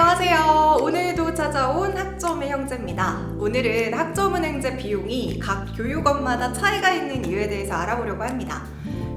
안녕하세요. 오늘도 찾아온 학점의 형제입니다. 오늘은 학점은행제 비용이 각 교육원마다 차이가 있는 이유에 대해서 알아보려고 합니다.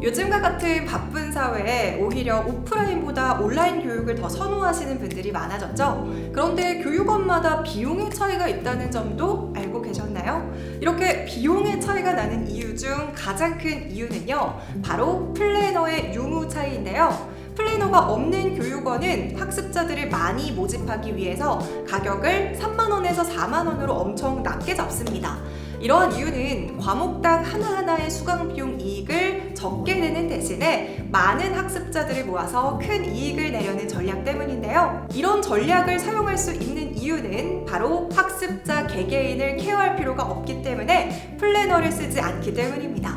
요즘과 같은 바쁜 사회에 오히려 오프라인보다 온라인 교육을 더 선호하시는 분들이 많아졌죠. 그런데 교육원마다 비용의 차이가 있다는 점도 알고 계셨나요? 이렇게 비용의 차이가 나는 이유 중 가장 큰 이유는요, 바로 플래너의 유무 차이인데요. 플래너가 없는 교육원은 학습자들을 많이 모집하기 위해서 가격을 3만원에서 4만원으로 엄청 낮게 잡습니다. 이러한 이유는 과목당 하나하나의 수강 비용 이익을 적게 내는 대신에 많은 학습자들을 모아서 큰 이익을 내려는 전략 때문인데요. 이런 전략을 사용할 수 있는 이유는 바로 학습자 개개인을 케어할 필요가 없기 때문에 플래너를 쓰지 않기 때문입니다.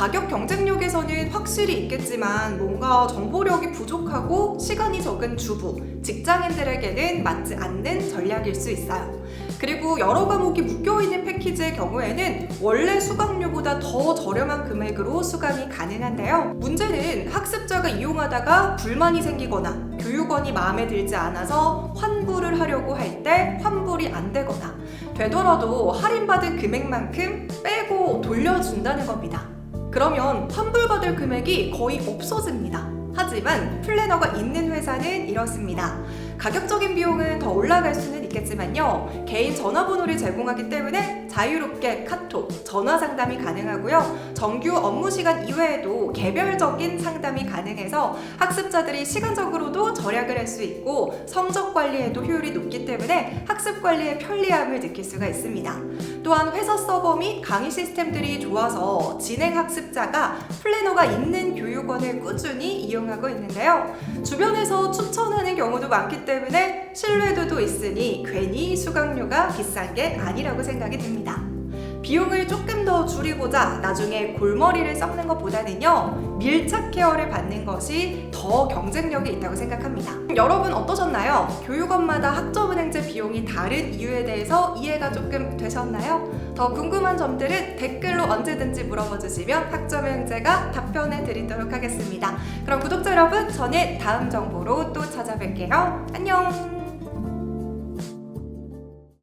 가격 경쟁력에서는 확실히 있겠지만 뭔가 정보력이 부족하고 시간이 적은 주부, 직장인들에게는 맞지 않는 전략일 수 있어요. 그리고 여러 과목이 묶여있는 패키지의 경우에는 원래 수강료보다 더 저렴한 금액으로 수강이 가능한데요. 문제는 학습자가 이용하다가 불만이 생기거나 교육원이 마음에 들지 않아서 환불을 하려고 할 때 환불이 안 되거나 되더라도 할인받은 금액만큼 빼고 돌려준다는 겁니다. 그러면 환불받을 금액이 거의 없어집니다. 하지만 플래너가 있는 회사는 이렇습니다. 가격적인 비용은 더 올라갈 수는 있겠지만요. 개인 전화번호를 제공하기 때문에 자유롭게 카톡, 전화 상담이 가능하고요. 정규 업무 시간 이외에도 개별적인 상담이 가능해서 학습자들이 시간적으로도 절약을 할 수 있고 성적 관리에도 효율이 높기 때문에 학습 관리의 편리함을 느낄 수가 있습니다. 또한 회사 서버 및 강의 시스템들이 좋아서 진행 학습자가 플래너가 있는 교육원을 꾸준히 이용하고 있는데요. 주변에서 추천하는 경우도 많기 때문에 신뢰도도 있으니 괜히 수강료가 비싼 게 아니라고 생각이 듭니다. 비용을 조금 더 줄이고자 나중에 골머리를 썩는 것보다는요 밀착 케어를 받는 것이 더 경쟁력이 있다고 생각합니다. 여러분 어떠셨나요? 교육원마다 학점은행제 비용이 다른 이유에 대해서 이해가 조금 되셨나요? 더 궁금한 점들은 댓글로 언제든지 물어봐 주시면 학점은행제가 답변해 드리도록 하겠습니다. 그럼 구독자 여러분 저는 다음 정보로 또 찾아뵐게요. 안녕.